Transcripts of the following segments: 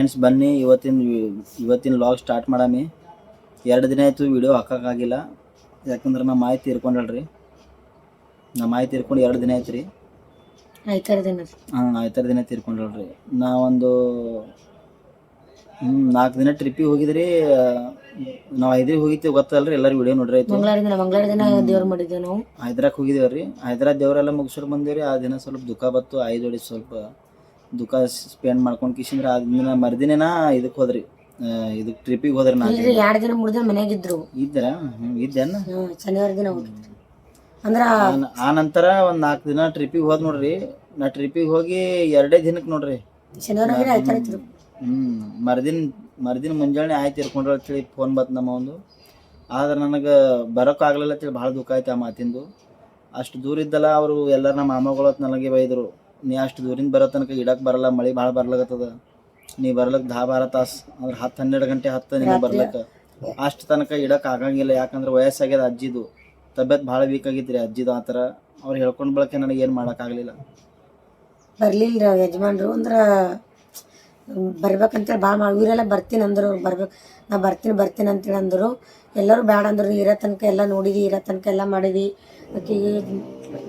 Friends ಬನ್ನಿ ಇವತ್ತಿನ ಇವತ್ತಿನ ಲಾಗ್ ಸ್ಟಾರ್ಟ್ ಮಾಡಾಮಿ. ಎರಡು ದಿನ ಆಯಿತು ವಿಡಿಯೋ ಹಾಕೋಕ್ಕಾಗಿಲ್ಲ. ಯಾಕಂದ್ರೆ ನಮ್ಮ ಮಾಹಿತಿ ಇರ್ಕೊಂಡಲ್ರಿ ನಮ್ಮ ಮಾಹಿತಿ ಇರ್ಕೊಂಡು ಎರಡು ದಿನ ಆಯ್ತು ರೀ ದಿನ. ಹಾಂ ಐತರ ದಿನ ತೀರ್ಕೊಂಡಲ್ರಿ ನಾವೊಂದು ಹ್ಞೂ ನಾಲ್ಕು ದಿನ ಟ್ರಿಪ್ಪಿಗೆ ಹೋಗಿದ್ರಿ. ನಾವು ಹೈದ್ರಿಗೆ ಹೋಗಿತ್ತು ಗೊತ್ತಲ್ರಿ? ಎಲ್ಲರೂ ವಿಡಿಯೋ ನೋಡ್ರಿ ಆಯ್ತು. ಮಂಗಳವಾರ ದಿನ ಮಂಗಳವಾರ ದಿನ ದೇವ್ರ ಮಾಡಿದ್ದೇವೆ ನಾವು. ಹೈದ್ರಾಕ್ ಹೋಗಿದ್ದೇವ್ರಿ. ಹೈದ್ರಾಬಾದ್ ದೇವರೆಲ್ಲ ಮುಗಿಸ್ಕೊಂಡು ಬಂದೇವ್ರಿ. ಆ ದಿನ ಸ್ವಲ್ಪ ದುಃಖ ಬತ್ತು ಐದು ಜೋಡಿ ಸ್ವಲ್ಪ ದುಃಖ ಸ್ಪೆಂಡ್ ಮಾಡ್ಕೊಂಡು ಕಿಶಿಂದ್ರ ಆದ್ಮೇಲೆ ದಿನ ಮರ್ದಿನೇನ ಇದಕ್ಕೆ ಹೋದ್ರಿ. ಇದಕ್ ಟ್ರಿಪ್ಪಿಗೆ ಹೋದ್ರಿ ನಾ ಇಲ್ರಿ ಎರಡ್ ದಿನ ಮೂರ್ ದಿನ ಮನ್ಯಾಗ ಇದ್ರು ಇದ್ದರ ಇದ್ದೇನ ಹ್ಮ್ ಶನಿವಾರ ದಿನ ಹೋಗಿದ್ರು ಅಂದ್ರ ಆ- ನಂತರ ಒಂದ್ ನಾಲ್ಕು ದಿನ ಟ್ರಿಪ್ಪಿಗೆ ಹೋದ್ ನೋಡ್ರಿ. ನಾ ಟ್ರಿಪ್ಪಿಗೆ ಹೋಗಿ ಎರಡೇ ದಿನಕ್ಕೆ ನೋಡ್ರಿ. ಶನಿವಾರ ಹೋಗಿದ್ರೆ ಹ್ಞೂ ಮರ್ದಿನ ಮರ್ದಿನ ಮುಂಜಾನೆ ಆಯ್ತು ಇರ್ಕೊಂಡ್ರ ಅಂತೇಳಿ ಫೋನ್ ಬಂತು ನಮ್ಮ ಒಂದು. ಆದ್ರೆ ನನಗೆ ಬರೋಕ್ಕಾಗಲಿಲ್ಲ ಅಂತೇಳಿ ಭಾಳ ದುಃಖ ಆಯ್ತು ಆ ಮಾತಿಂದು. ಅಷ್ಟು ದೂರ ಇದ್ದಲ್ಲ ಅವರು ಎಲ್ಲರ ನಮ್ಮ ಮಾಮಗಳು ನನಗೆ ಬೈದರು. ನೀ ಅಷ್ಟು ದೂರಿಂದ ಬರೋ ತನಕ ಇಡಕ್ಕೆ ಬರಲ್ಲ ಮಳೆ ಭಾಳ ಬರ್ಲಾಗತ್ತದ ನೀ ಬರ್ಲಕ್ಕೆ ದಾ ಬಾರ ತಾಸು ಅಂದ್ರೆ ಹತ್ತು ಹನ್ನೆರಡು ಗಂಟೆ ಹತ್ತು ನೀನು ಬರ್ಲಕ್ಕೆ ಅಷ್ಟು ತನಕ ಇಡಕ್ಕೆ ಆಗಂಗಿಲ್ಲ ಯಾಕಂದ್ರೆ ವಯಸ್ಸಾಗ್ಯದ ಅಜ್ಜಿದು. ತಬ್ಯತ್ ಭಾಳ ವೀಕ್ ಆಗಿತ್ತು ರೀ ಅಜ್ಜಿದು ಆ ಥರ ಅವ್ರು ಹೇಳ್ಕೊಂಡ್ ಬಳಕೆ ನನಗೆ ಏನು ಮಾಡೋಕ್ಕಾಗಲಿಲ್ಲ ಬರಲಿಲ್ಲ ಅವ್ರ ಯಜಮಾನ್ರು ಅಂದ್ರ ಬರ್ಬೇಕಂತೇಳಿ ಭಾಳ ಮಾಡಿ ಇವರೆಲ್ಲ ಬರ್ತೀನಿ ಅಂದ್ರು ಬರ್ಬೇಕು ನಾ ಬರ್ತೀನಿ ಬರ್ತೀನಿ ಅಂತೇಳಿ ಅಂದರು. ಎಲ್ಲರೂ ಬೇಡ ಅಂದ್ರು ಇರೋ ತನಕ ಎಲ್ಲ ನೋಡಿದಿ ಇರೋ ತನಕ ಎಲ್ಲ ಮಾಡಿದಿ. ಆಕಿಗೆ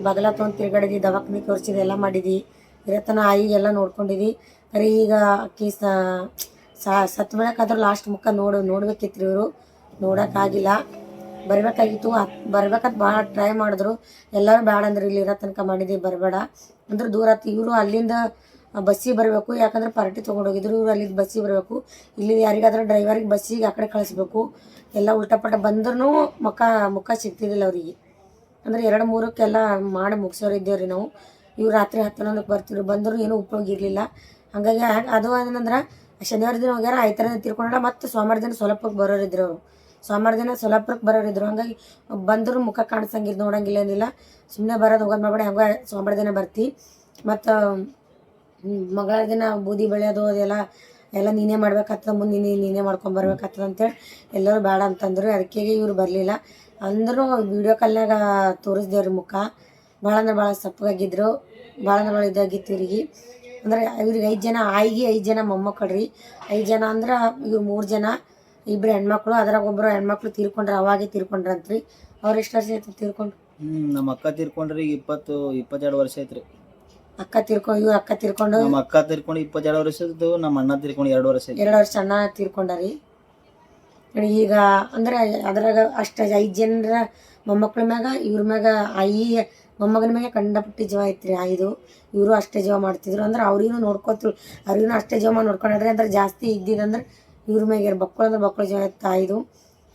ಬಗಲ ತೊಗೊಂಡು ತಿರ್ಗಾಡಿದಿ ದವಾಖಾನೆ ತೋರಿಸಿದಿ ಎಲ್ಲ ಮಾಡಿದಿ ಇರತನ ಆಯಿಗೆಲ್ಲ ನೋಡ್ಕೊಂಡಿದಿ ಬರೀ ಈಗ ಅಕ್ಕಿ ಸತ್ ಬೆಳಕಾದ್ರೂ ಲಾಸ್ಟ್ ಮುಖ ನೋಡು, ನೋಡ್ಬೇಕಿತ್ರಿ ಇವರು. ನೋಡೋಕ್ಕಾಗಿಲ್ಲ. ಬರ್ಬೇಕಾಗಿತ್ತು, ಅತ್- ಬರ್ಬೇಕಂತ ಭಾಳ ಟ್ರೈ ಮಾಡಿದ್ರು. ಎಲ್ಲರೂ ಬೇಡ ಅಂದ್ರೆ ಇಲ್ಲಿ ಇರೋ ತನಕ ಮಾಡಿದ್ವಿ, ಬರಬೇಡ. ಅಂದ್ರೆ ದೂರ ಆತು, ಇವರು ಅಲ್ಲಿಂದ ಬಸ್ಸಿಗೆ ಬರಬೇಕು, ಯಾಕಂದ್ರೆ ಪಾರ್ಟಿ ತೊಗೊಂಡೋಗಿದ್ರು, ಇವರು ಅಲ್ಲಿಂದ ಬಸ್ಸಿಗೆ ಬರಬೇಕು. ಇಲ್ಲಿ ಯಾರಿಗಾದ್ರೂ ಡ್ರೈವರಿಗೆ ಬಸ್ಸಿಗೆ ಆ ಕಡೆ ಕಳಿಸ್ಬೇಕು. ಎಲ್ಲ ಉಲ್ಟಾ ಬಂದ್ರೂ ಮುಖ ಮುಖ ಸಿಗ್ತಿದ್ದಿಲ್ಲ ಅವರಿಗೆ. ಅಂದ್ರೆ ಎರಡು ಮೂರಕ್ಕೆಲ್ಲ ಮಾಡಿ ಮುಗಿಸೋರು ಇದ್ದೇವ್ರಿ ನಾವು. ಇವ್ರು ರಾತ್ರಿ ಹತ್ತೊಂದಕ್ಕೆ ಬರ್ತಿದ್ರು. ಬಂದರೂ ಏನೂ ಉಪಯೋಗ ಇರಲಿಲ್ಲ. ಹಾಗಾಗಿ ಅದು ಏನಂದ್ರೆ ಶನಿವಾರ ದಿನ ಹೋಗ್ಯಾರ, ಆಯ್ತರ ತಿರ್ಕೊಂಡ ಮತ್ತು ಸೋಮವಾರ ದಿನ ಸೊಲಪಕ್ಕೆ ಬರೋರಿದ್ರು ಅವರು. ಸೋಮವಾರ ದಿನ ಸೊಲಾಪುರಕ್ಕೆ ಬರೋರಿದ್ರು ಹಂಗಾಗಿ ಬಂದರು ಮುಖ ಕಾಣಿಸಂಗಿಲ್ಲ, ನೋಡಂಗಿಲ್ಲ ಏನಿಲ್ಲ. ಸುಮ್ಮನೆ ಬರೋದು ಹೋಗೋದು ಮಾಡಿ ಹಂಗ ಸೋಮವಾರ ದಿನ ಬರ್ತಿ. ಮತ್ತು ಮಗಳ ದಿನ ಬೂದಿ ಬೆಳೆಯೋದು ಅದೆಲ್ಲ, ಎಲ್ಲ ನೀನೇ ಮಾಡ್ಬೇಕಾಗ್ತದೆ. ಮುಂದೆ ನೀನೇ ನೀನೇ ಮಾಡ್ಕೊಂಡು ಬರ್ಬೇಕಾಗ್ತದೆ ಅಂತೇಳಿ ಎಲ್ಲರೂ ಬೇಡ ಅಂತಂದ್ರು. ಅದಕ್ಕೆ ಇವ್ರು ಬರಲಿಲ್ಲ. ಅಂದರೂ ವಿಡಿಯೋ ಕಾಲ್ನಾಗ ತೋರಿಸ್ದೇವ್ರಿ ಮುಖ. ಭಾಳ ಅಂದ್ರೆ ಭಾಳ ಸಪ್ಪಗಾಗಿದ್ರು. ಭಾಳ ಅಂದ್ರೆ ಭಾಳ ಇದಾಗಿತ್ತು ಇವ್ರಿಗೆ. ಅಂದ್ರೆ ಇವ್ರಿಗೆ ಐದು ಜನ ಆಯಿಗೆ ಐದು ಜನ ಮೊಮ್ಮಕ್ಕಳ್ರಿ. ಐದು ಜನ ಅಂದ್ರೆ ಇವ್ರು ಮೂರು ಜನ. ಇಬ್ಬರು ಹೆಣ್ಮಕ್ಳು. ಅದ್ರಾಗ ಒಬ್ಬರು ಹೆಣ್ಮಕ್ಳು ತೀರ್ಕೊಂಡ್ರೆ ಅವಾಗೆ ತೀರ್ಕೊಂಡ್ರಂತ್ರಿ. ಅವ್ರು ಎಷ್ಟು ವರ್ಷ ಆಯ್ತು ತೀರ್ಕೊಂಡು? ನಮ್ಮ ಅಕ್ಕ ತೀರ್ಕೊಂಡ್ರಿ ಈಗ ಇಪ್ಪತ್ತು ಇಪ್ಪತ್ತೆರಡು ವರ್ಷ ಐತ್ರಿ ಅಕ್ಕ ತೀರ್ಕೊಂಡು ಇವ್ರು ಅಕ್ಕ ತೀರ್ಕೊಂಡು? ನಮ್ಮ ಅಕ್ಕ ತೀರ್ಕೊಂಡು ಇಪ್ಪತ್ತೆರಡು ವರ್ಷದ್ದು ನಮ್ಮ ಅಣ್ಣ ತೀರ್ಕೊಂಡು ಎರಡು ವರ್ಷ ಎರಡು ವರ್ಷ ಅಣ್ಣ ತೀರ್ಕೊಂಡಾರಿ. ಈಗ ಅಂದ್ರೆ ಅದ್ರಾಗ ಅಷ್ಟು ಐದು ಜನರ ಮೊಮ್ಮಕ್ಳ ಮ್ಯಾಗ, ಇವ್ರ ಮ್ಯಾಗ ಆಯಿ ಮೊಮ್ಮಗನ ಮ್ಯಾಗ ಕಂಡಪಟ್ಟಿ ಜೀವ ಐತ್ರಿ ಐದು ಇವರು ಅಷ್ಟೇ ಜೀವ ಮಾಡ್ತಿದ್ರು. ಅಂದ್ರೆ ಅವ್ರಿಗೂ ನೋಡ್ಕೊತಿರು ಅವ್ರಿಗೂ ಅಷ್ಟೇ ಜೀವ ಮಾಡಿ ನೋಡ್ಕೊಂಡ್ರಿ ಅಂದ್ರೆ ಜಾಸ್ತಿ ಇದ್ದಿದಂದ್ರೆ ಇವ್ರ ಮ್ಯಾಗ ಬಕ್ಕಳು ಅಂದ್ರೆ ಬಕ್ಕಳು ಜೀವ ಇತ್ತು ಐದು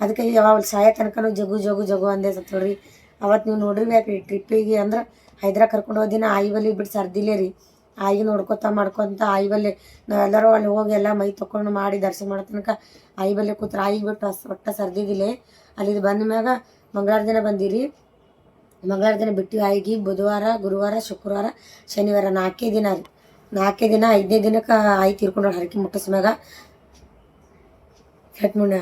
ಅದಕ್ಕೆ ಯಾವ ಸಾಯ ತನಕನೂ ಜಗು ಜಗು ಜಗು ಅಂದೇ ಸತ್ತೋಡ್ರಿ ಅವತ್ತು ನೀವು ನೋಡ್ರಿ ಯಾಕೆ ಟ್ರಿಪ್ಪಿಗೆ ಅಂದ್ರೆ ಹೈದ್ರಾ ಕರ್ಕೊಂಡು ಹೋದಿನ ಆಯಿ ಬಲಿ ಬಿಟ್ಟು ಸರ್ದಿಲ್ಲೇ ರೀ ಆಯಿಗೆ ನೋಡ್ಕೊತಾ ಮಾಡ್ಕೊತ ಆಯಿ ಬಲ್ಲೆ ನಾವೆಲ್ಲರೂ ಅಲ್ಲಿ ಹೋಗಿ ಎಲ್ಲ ಮೈ ತಕೊಂಡು ಮಾಡಿ ದರ್ಶನ ಮಾಡೋ ತನಕ ಆಯಿ ಬಲ್ಲೆ ಕೂತ್ರೆ ಆಯಿಗೆ ಬಿಟ್ಟು ಅಸ್ ಒಟ್ಟ ಸರ್ದಿದ್ದಿಲ್ಲ ಅಲ್ಲಿ ಬಂದ ಮ್ಯಾಗ ಮಂಗಳವಾರ ದಿನ ಬಂದಿರಿ. ಮಂಗಳವಾರ ದಿನ ಬಿಟ್ಟು ಆಯಿಗೆ ಬುಧವಾರ, ಗುರುವಾರ, ಶುಕ್ರವಾರ, ಶನಿವಾರ ನಾಲ್ಕೇ ದಿನ ರೀ. ನಾಲ್ಕೇ ದಿನ ಐದನೇ ದಿನಕ್ಕೆ ಆಯಿ ತೀರ್ಕೊಂಡು ಹರಕೆ ಮುಟ್ಟಿಸ್ಮ್ಯಾಗ ಮ್ಯಾಗ. ಹೆಟ್ ಮುಣ್ಣೆ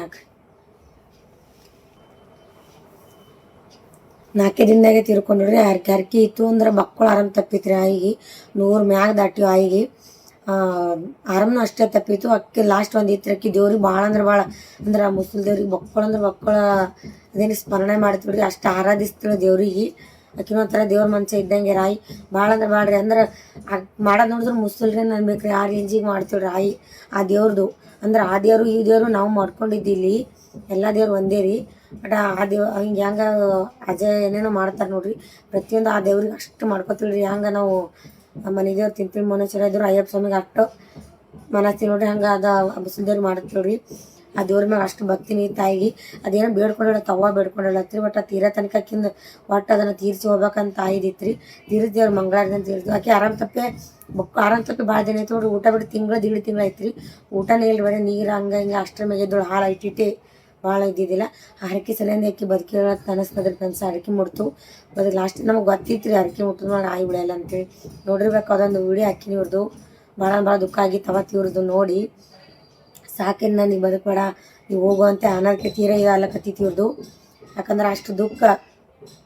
ನಾಲ್ಕೇ ದಿನದಾಗೆ ತೀರ್ಕೊಂಡ್ರಿ ಅರ್ಕೆ ಹರ್ಕೆ ಇತ್ತು ಅಂದ್ರೆ ಮಕ್ಕಳು ಆರಾಮ್ ತಪ್ಪಿತ್ರಿ ಆಯಿಗೆ. ನೂರು ಮ್ಯಾಗ ದಾಟಿ ಆಯಿಗೆ. ಆರಾಮ್ನು ಅಷ್ಟೇ ತಪ್ಪಿತ್ತು. ಅಕ್ಕಿ ಲಾಸ್ಟ್ ಒಂದು ಇತ್ತು ಅಕ್ಕಿ ದೇವ್ರಿಗೆ ಭಾಳ ಅಂದ್ರೆ ಭಾಳ. ಅಂದ್ರೆ ಮುಸ್ಲಿಂ ದೇವ್ರಿಗೆ ಮಕ್ಕಳು ಅಂದ್ರೆ ಮಕ್ಕಳ ಅದೇನು ಸ್ಮರಣೆ ಮಾಡ್ತೀವಿ ಅಷ್ಟು ಆರಾಧಿಸ್ತೀವಿ ದೇವ್ರಿಗೆ. ಆಕಿನ ಒಂಥರ ದೇವ್ರ ಮನ್ಸ ಇದ್ದಂಗೆ ರಾಯಿ ಭಾಳ ಅಂದ್ರೆ ಭಾಳ್ರಿ ಅಂದ್ರೆ ಮಾಡೋದು ನೋಡಿದ್ರೆ ಮುಸ್ಲಿಮ್ರಿ ಅನ್ಬೇಕ್ರಿ ಆ ರೇಂಜಿಗೆ ಮಾಡ್ತೀವಿ ರಾಯಿ ಆ ದೇವ್ರದು. ಅಂದ್ರೆ ಆ ದೇವರು, ಈ ದೇವರು ನಾವು ಮಾಡ್ಕೊಂಡಿದ್ದಿಲ್ಲಿ, ಎಲ್ಲ ದೇವ್ರು ಒಂದೇ ರೀ. ಬಟ್ ಆ ದೇವ್, ಹಿಂಗೆ ಹೆಂಗೆ ಅಜಯ್ ಏನೇನೋ ಮಾಡ್ತಾರೆ ನೋಡ್ರಿ. ಪ್ರತಿಯೊಂದು ಆ ದೇವ್ರಿಗೆ ಅಷ್ಟು ಮಾಡ್ಕೊತೀವಿ ರೀ ಹೆಂಗೆ ನಾವು ಮನೆ ದೇವ್ರು ತಿಂತೀವಿ ಮನುಷ್ಯರ ಇದ್ರು ಅಯ್ಯಪ್ಪ ಸ್ವಾಮಿಗೆ ಅಷ್ಟು ಮನಸ್ತೀವಿ ನೋಡ್ರಿ. ಹಂಗೆ ಅದು ಬಸದೇವ್ರು ಮಾಡ್ತೀವಿ ರೀ ಆ ದೇವ್ರ ಮ್ಯಾಗ ಅಷ್ಟು ಭಕ್ತಿನಿ ತಾಯಿಗೆ. ಅದೇನೋ ಬೇಡ್ಕೊಂಡಿಲ್ಲ ತವ್ವ ಬೇಡ್ಕೊಂಡಿಲ್ಲತ್ರಿ ಬಟ್ ಆ ತೀರ ತನಕಕ್ಕಿಂದ ಒಟ್ಟು ಅದನ್ನು ತೀರ್ಸಿ ಹೋಗ್ಬೇಕಂತ ತಾಯಿದಿತ್ತು ಅವ್ರು ಮಂಗಳವಾರ ಅಂತ ತೀರ್ಸಿ ಆಕೆ ಆರಾಮ್ ತಪ್ಪೆ, ಬಕ್, ಆರಾಮ್ ತಪ್ಪಿ ಭಾಳ ದಿನ ಐತೆ ನೋಡ್ರಿ. ಊಟ ಬಿಟ್ಟು ತಿಂಗಳು ದೀಡ್ ತಿಂಗಳು ಐತ್ರಿ ಊಟನೇ ಇಲ್ಲ ಬರೀ, ನೀರು ಹಂಗೆ ಹಿಂಗೆ ಅಷ್ಟರ ಮ್ಯಾಗ ಹಾಳು ಇಟ್ಟಿಟ್ಟೆ ಭಾಳ ಇದ್ದಿದ್ದಿಲ್ಲ. ಹರಕೆ ಸಲಿಂದ ಆಕಿ ಬದುಕಿ ಅನಿಸ್ತದ್ರಿ ಫ್ರೆಂಡ್ಸ್ ಹರಕೆ ಮುಡ್ತು ಬದುಕು ಲಾಸ್ಟ್ ನಮಗೆ ಗೊತ್ತಿತ್ತು ರೀ ಹರಕೆ ಮುಟ್ಟು ನೋಡಿ ಆಯ್ ಬಿಡಲ್ಲ ಅಂತೇಳಿ. ನೋಡಿರ್ಬೇಕು ಅದೊಂದು ವಿಡಿಯೋ ಹಾಕಿನಿ ಇವ್ರದ್ದು ಭಾಳ ಭಾಳ ದುಃಖ ಆಗಿತ್ತು ಅವತ್ತು ಇವ್ರದ್ದು ನೋಡಿ. ಸಾಕಿನ ನನಗೆ ಬದುಕಬೇಡ, ನೀವು ಹೋಗುವಂತೆ ಅನರ್ಕೆ ತೀರ ಇದಾಗಲಕತ್ತಿತ್ತು ಇವ್ರದ್ದು ಯಾಕಂದ್ರೆ ಅಷ್ಟು ದುಃಖ,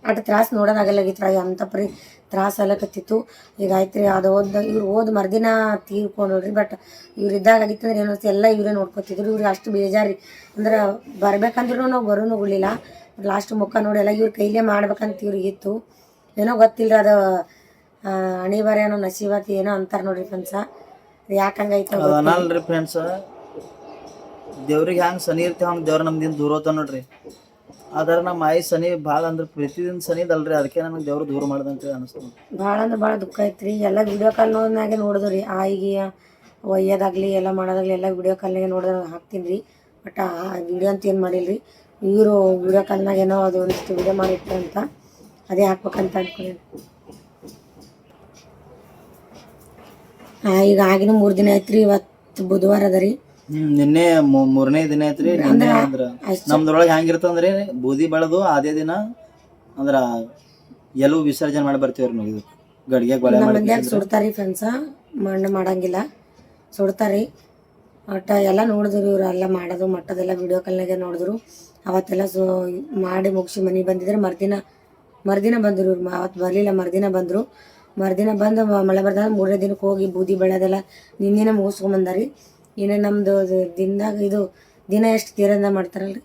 ಅಷ್ಟು ತ್ರಾಸ ನೋಡೋದಾಗಲ್ಲಾಗಿತ್ತು ಅಂಥ ಪರಿ ತ್ರಾಸ ಅಲಕತ್ತಿತ್ತು ಈಗ ಆಯ್ತು ರೀ ಅದು ಓದ್ ಇವ್ರು ಓದ್ ಮರ್ದಿನ ತೀರ್ಕೊಂಡ್ರಿ ಬಟ್ ಇವ್ರು ಇದ್ದಾಗ ಆಗಿತ್ತಂದ್ರೆ ಏನೋ ಎಲ್ಲ ಇವರೇ ನೋಡ್ಕೊತಿದ್ರು. ಇವ್ರಿಗೆ ಅಷ್ಟು ಬೇಜಾರಿ. ಅಂದ್ರೆ ಬರ್ಬೇಕಂದ್ರೂ ನಾವು ಬರೋನು ಹೋಗ್ಲಿಲ್ಲ ಲಾಸ್ಟ್ ಮುಖ ನೋಡಿ ಎಲ್ಲ ಇವ್ರ ಕೈಲೇ ಮಾಡ್ಬೇಕಂತ ಇವ್ರಿಗಿತ್ತು ಏನೋ ಗೊತ್ತಿಲ್ಲ ಅದು ಅಣಿಬಾರ ಏನೋ ನಸೀಬಾತಿ ಏನೋ ಅಂತಾರೆ ನೋಡ್ರಿ ಫ್ರೆಂಡ್ಸ ಯಾಕೆ ಹಂಗೈತೆ ಫ್ರೆಂಡ್ಸ್ ದೇವ್ರಿಗೆ ಹ್ಯಾಂಗ ಸನಿ ಇರ್ತೇವೆ ಹಂಗೆ ದೇವ್ರ ನಮ್ದಿಂದ ದೂರ ಹೋತ ನೋಡ್ರಿ. ಆದ್ರೆ ನಮ್ಮ ಆಯಿ ಸನಿ ಭಾಳ ಅಂದ್ರೆ ಸನಿ ಸನಿದಲ್ರಿ, ಅದಕ್ಕೆ ನನಗೆ ದೇವ್ರು ದೂರ ಮಾಡ್ದಂತ ಅನಿಸ್ತು. ಭಾಳ ಅಂದ್ರೆ ಭಾಳ ದುಃಖ ಐತ್ರಿ. ಎಲ್ಲ ವಿಡಿಯೋ ಕಾಲ್ ನೋಡಿದ್ಮ್ಯಾಗೆ ನೋಡಿದ್ರಿ. ರೀ ಆಯಿಗೆ, ಒಯ್ಯೋದಾಗ್ಲಿ, ಎಲ್ಲ ಮಾಡೋದಾಗ್ಲಿ ಎಲ್ಲ ವಿಡಿಯೋ ಕಾಲ್ನಾಗೆ ನೋಡಿದ್ರೆ ಹಾಕ್ತೀನಿ ರೀ ಬಟ್ ಆ ವಿಡಿಯೋ ಅಂತ ಏನು ಮಾಡಿಲ್ಲ ರೀ ಇವರು ವಿಡಿಯೋ ಕಾಲ್ನಾಗ ಏನೋ ಅದು ಒಂದಿಷ್ಟು ವಿಡಿಯೋ ಅಂತ ಅದೇ ಹಾಕ್ಬೇಕಂತ ಅನ್ಕೊಂಡಿ. ಈಗ ಆಗಿನ ಮೂರು ದಿನ ಐತ್ರಿ. ಇವತ್ತು ಬುಧವಾರ ಅದ ರೀ. ಹ್ಮ್ ನಿನ್ನೆ ಮೂ- ಮೂರನೇ ದಿನ ಐತ್ರಿ ನಿನ್ನೆ ಅಂದ್ರ ನಮ್ದ್ರೊಳಗೆ ಹೆಂಗಿರ್ತಂದ್ರಿ ಬೂದಿ ಬೆಳೆದು ಅದೇ ದಿನ ಅಂದ್ರ ಎಲ್ಲೂ ವಿಸರ್ಜನೆ ಮಾಡಿ ಬರ್ತೀವ್ರಿ ನಾವು ಇದು ಗಡಿಗೆ ಗೊಳೆ ನಮ್ಮ ಮಾಡಿ ಮಂದ್ಯಾಗ ಸುಡ್ತಾರಿ ಫ್ರೆಂಡ್ಸ ಮಣ್ಣು ಮಾಡಂಗಿಲ್ಲ ಸುಡ್ತಾರಿ ಒಟ್ಟ ಎಲ್ಲ ನೋಡಿದ್ರು ಇವ್ರು ಎಲ್ಲ ಮಾಡೋದು ಮಟ್ಟದೆಲ್ಲ ವಿಡಿಯೋ ಕಾಲ್ನಾಗೆ ನೋಡಿದ್ರು ಅವತ್ತೆಲ್ಲ ಸೊ ಮಾಡಿ ಮುಗಿಸಿ ಮನೆಗೆ ಬಂದಿದ್ರೆ ಮರ್ದಿನ ಮರ್ದಿನ ಬಂದರು ಇವ್ರು ಅವತ್ತು ಬರಲಿಲ್ಲ ಮರ್ದಿನ ಬಂದರು ಮರ್ದಿನ ಬಂದು ಮ- ಮಳೆ ಬರ್ದಾಗ ಮೂರನೇ ದಿನಕ್ಕೆ ಹೋಗಿ ಬೂದಿ ಬೆಳೆದೆಲ್ಲ ನಿನ್ನೆನ ಮುಗಿಸ್ಕೊಂಬಂದಾರಿ ಇನ್ನು ನಮ್ಮದು ದಿನದಾಗ ಇದು ದಿನ ಎಷ್ಟು ತೀರಂದ ಮಾಡ್ತಾರಲ್ರಿ?